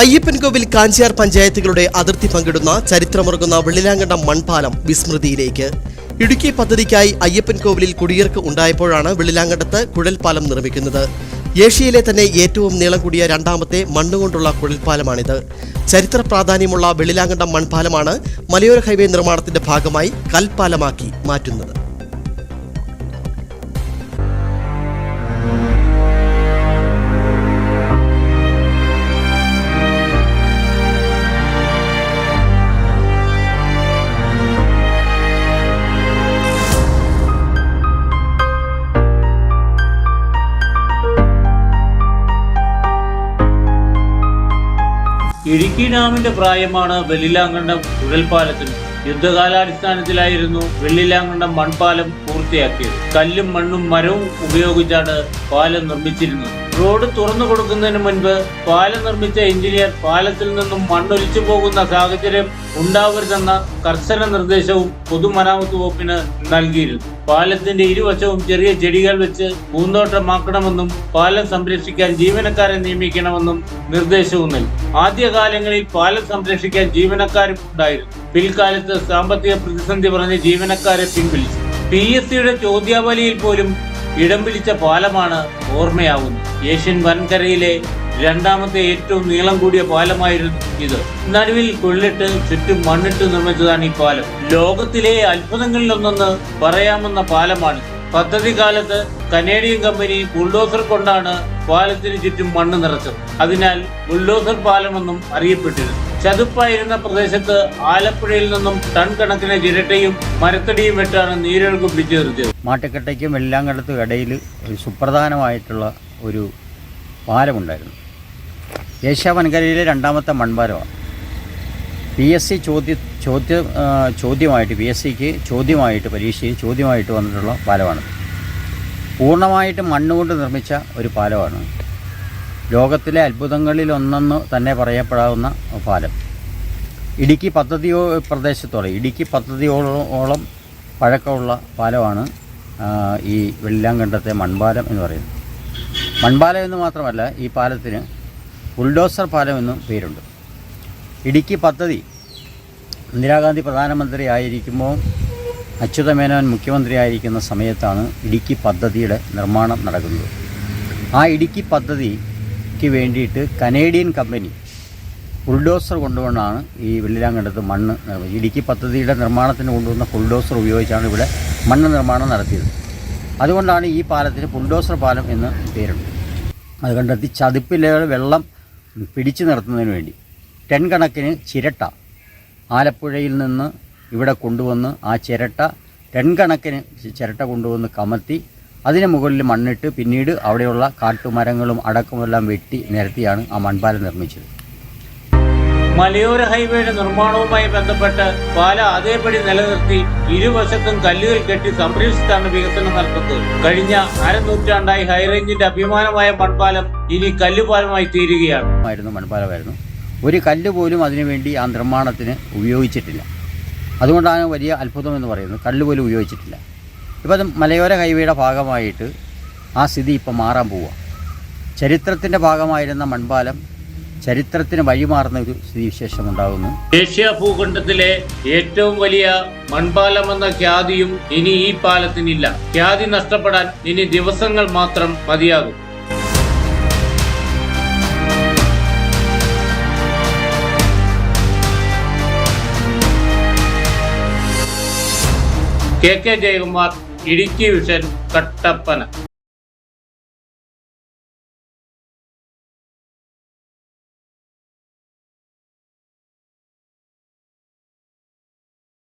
അയ്യപ്പൻകോവിൽ കാഞ്ചിയാർ പഞ്ചായത്തുകളുടെ അതിർത്തി പങ്കിടുന്ന ചരിത്രമുറങ്ങുന്ന വെള്ളിലാങ്കണ്ടം മൺപാലം വിസ്മൃതിയിലേക്ക്. ഇടുക്കി പദ്ധതിക്കായി അയ്യപ്പൻകോവിലിൽ കുടിയേർക്ക് ഉണ്ടായപ്പോഴാണ് വെള്ളിലാങ്കണ്ടത്ത് കുഴൽപ്പാലം നിർമ്മിക്കുന്നത്. ഏഷ്യയിലെ തന്നെ ഏറ്റവും നീളം കൂടിയ രണ്ടാമത്തെ മണ്ണുകൊണ്ടുള്ള കുഴൽപ്പാലമാണിത്. ചരിത്ര പ്രാധാന്യമുള്ള വെള്ളിലാങ്കണ്ടം മൺപാലമാണ് മലയോര ഹൈവേ നിർമ്മാണത്തിന്റെ ഭാഗമായി കൽപ്പാലമാക്കി മാറ്റുന്നത്. ഇടുക്കി ഡാമിന്റെ പ്രായമാണ് വെള്ളിലാങ്കണ്ടം കുഴൽപ്പാലത്തിന് യുദ്ധകാലാടിസ്ഥാനത്തിലായിരുന്നു വെള്ളിലാങ്കണ്ടം മൺപാലം പൂർത്തിയാക്കിയത്. കല്ലും മണ്ണും മരവും ഉപയോഗിച്ചാണ് പാലം നിർമ്മിച്ചിരുന്നത്. റോഡ് തുറന്നു കൊടുക്കുന്നതിന് മുൻപ് പാലം നിർമ്മിച്ച എഞ്ചിനീയർ പാലത്തിൽ നിന്നും മണ്ണൊലിച്ചു പോകുന്ന സാഹചര്യം ഉണ്ടാവരുതെന്ന കർശന നിർദ്ദേശവും പൊതുമരാമത്ത് വകുപ്പിന് നൽകിയിരുന്നു. പാലത്തിന്റെ ഇരുവശവും ചെറിയ ചെടികൾ വെച്ച് പൂന്തോട്ടമാക്കണമെന്നും പാലം സംരക്ഷിക്കാൻ ജീവനക്കാരെ നിയമിക്കണമെന്നും നിർദ്ദേശവും നൽകി. ആദ്യകാലങ്ങളിൽ പാലം സംരക്ഷിക്കാൻ ജീവനക്കാരും ഉണ്ടായിരുന്നു. പിൽക്കാലത്ത് സാമ്പത്തിക പ്രതിസന്ധി പറഞ്ഞ് ജീവനക്കാരെ പിൻവലിച്ചു പി എസ് സിയുടെ ചോദ്യാവലിയിൽ പോലും ഇടം പിടിച്ച പാലമാണ് ഓർമ്മയാവുന്നത്. ഏഷ്യൻ വൻകരയിലെ രണ്ടാമത്തെ ഏറ്റവും നീളം കൂടിയ പാലമായിരുന്നു ഇത്. നടുവിൽ കൊള്ളിട്ട് ചുറ്റും മണ്ണിട്ട് നിർമ്മിച്ചതാണ് ഈ പാലം. ലോകത്തിലെ അത്ഭുതങ്ങളിലൊന്നെന്ന് പറയാമെന്ന പാലമാണ്. പദ്ധതി കാലത്ത് കനേഡിയൻ കമ്പനി ബുൾഡോസർ കൊണ്ടാണ് പാലത്തിന് ചുറ്റും മണ്ണ് നിറച്ചത്. അതിനാൽ ബുൾഡോസർ പാലമെന്നും അറിയപ്പെട്ടിരുന്നു. ചതുപ്പായിരുന്ന പ്രദേശത്ത് ആലപ്പുഴയിൽ നിന്നും ടൺ കണക്കിന് ചിരട്ടയും മരത്തടിയും വെട്ടാണ് നീരൊഴുക്ക് പിടിച്ചു നിർത്തിയത് എല്ലാം വെള്ളാങ്കടത്തും ഇടയിൽ ഒരു സുപ്രധാനമായിട്ടുള്ള ഒരു പാലമുണ്ടായിരുന്നു. ഏഷ്യ വൻകരയിലെ രണ്ടാമത്തെ മൺപാലമാണ്. പി എസ് സി ചോദ്യ ചോദ്യ ചോദ്യമായിട്ട് പി എസ് സിക്ക് ചോദ്യമായിട്ട് പരീക്ഷയിൽ ചോദ്യമായിട്ട് വന്നിട്ടുള്ള പാലമാണ് പൂർണമായിട്ട് മണ്ണുകൊണ്ട് നിർമ്മിച്ച ഒരു പാലമാണ്. ലോകത്തിലെ അത്ഭുതങ്ങളിൽ അത്ഭുതങ്ങളിലൊന്നെന്ന് തന്നെ പറയപ്പെടാവുന്ന പാലം ഇടുക്കി പദ്ധതിയോ പ്രദേശത്തോളം ഇടുക്കി പദ്ധതിയോളം പഴക്കമുള്ള പാലമാണ് ഈ വെള്ളിലാങ്കണ്ടത്തെ മൺപാലം എന്ന് പറയുന്നത്. മൺപാലം എന്ന് മാത്രമല്ല ഈ പാലത്തിന് ബുൾഡോസർ പാലം എന്നും പേരുണ്ട്. ഇടുക്കി പദ്ധതി ഇന്ദിരാഗാന്ധി പ്രധാനമന്ത്രി ആയിരിക്കുമ്പോൾ അച്യുതമേനോൻ മുഖ്യമന്ത്രി ആയിരിക്കുന്ന സമയത്താണ് ഇടുക്കി പദ്ധതിയുടെ നിർമ്മാണം നടക്കുന്നത്. ആ ഇടുക്കി പദ്ധതിക്ക് വേണ്ടിയിട്ട് കനേഡിയൻ കമ്പനി ബുൾഡോസർ കൊണ്ടുവന്നാണ് ഈ വെള്ളിലാങ്കണ്ടത്ത് മണ്ണ് ഇടുക്കി പദ്ധതിയുടെ നിർമ്മാണത്തിന് കൊണ്ടുവന്ന ബുൾഡോസർ ഉപയോഗിച്ചാണ് ഇവിടെ മണ്ണ് നിർമ്മാണം നടത്തിയത്. അതുകൊണ്ടാണ് ഈ പാലത്തിന് ബുൾഡോസർ പാലം എന്ന് പേരുണ്ട് അത് കണ്ടെത്തി ചതുപ്പിലെ വെള്ളം പിടിച്ചു നിർത്തുന്നതിന് വേണ്ടി. ടെൻ കണക്കിന് ചിരട്ട ആലപ്പുഴയിൽ നിന്ന് ഇവിടെ കൊണ്ടുവന്ന് ആ ചിരട്ട ടെൻ കണക്കിന് ചിരട്ട കൊണ്ടുവന്ന് കമത്തി അതിന് മുകളിൽ മണ്ണിട്ട് പിന്നീട് അവിടെയുള്ള കാട്ടുമരങ്ങളും അടക്കമെല്ലാം വെട്ടി നിരത്തിയാണ് ആ മൺപാലം നിർമ്മിച്ചത്. മലയോര ഹൈവേയുടെ നിർമ്മാണവുമായി ബന്ധപ്പെട്ട് പാല അതേപടി നിലനിർത്തി ഇരുവശത്തും കല്ലുകൾ കെട്ടി സംരക്ഷിച്ചാണ് വികസനം നടത്തുന്നത്. കഴിഞ്ഞ അരനൂറ്റാണ്ടായി ഹൈറേഞ്ചിന്റെ അഭിമാനമായ മൺപാലം ഇനി കല്ലുപാലമായി തീരുകയാണ്. ആയിരുന്നു മൺപാലമായിരുന്നു. ഒരു കല്ല് പോലും അതിനുവേണ്ടി ആ നിർമ്മാണത്തിന് ഉപയോഗിച്ചിട്ടില്ല. അതുകൊണ്ടാണ് വലിയ അത്ഭുതം എന്ന് പറയുന്നത്. കല്ല് പോലും ഉപയോഗിച്ചിട്ടില്ല. ഇപ്പം അത് മലയോര ഹൈവേയുടെ ഭാഗമായിട്ട് ആ സ്ഥിതി ഇപ്പം മാറാൻ പോവുക ചരിത്രത്തിന്റെ ഭാഗമായിരുന്ന മൺപാലം ചരിത്രത്തിന് വഴിമാറുന്ന ഒരു സ്ഥിതിവിശേഷം ഉണ്ടാകുന്നു. ഏഷ്യ ഭൂഖണ്ഡത്തിലെ ഏറ്റവും വലിയ മൺപാലം എന്ന ഖ്യാതിയും ഇനി ഈ പാലത്തിനില്ല. ഖ്യാതി നഷ്ടപ്പെടാൻ ഇനി ദിവസങ്ങൾ മാത്രം മതിയാകും. K K Jayakumar Idukki vision Kattappana.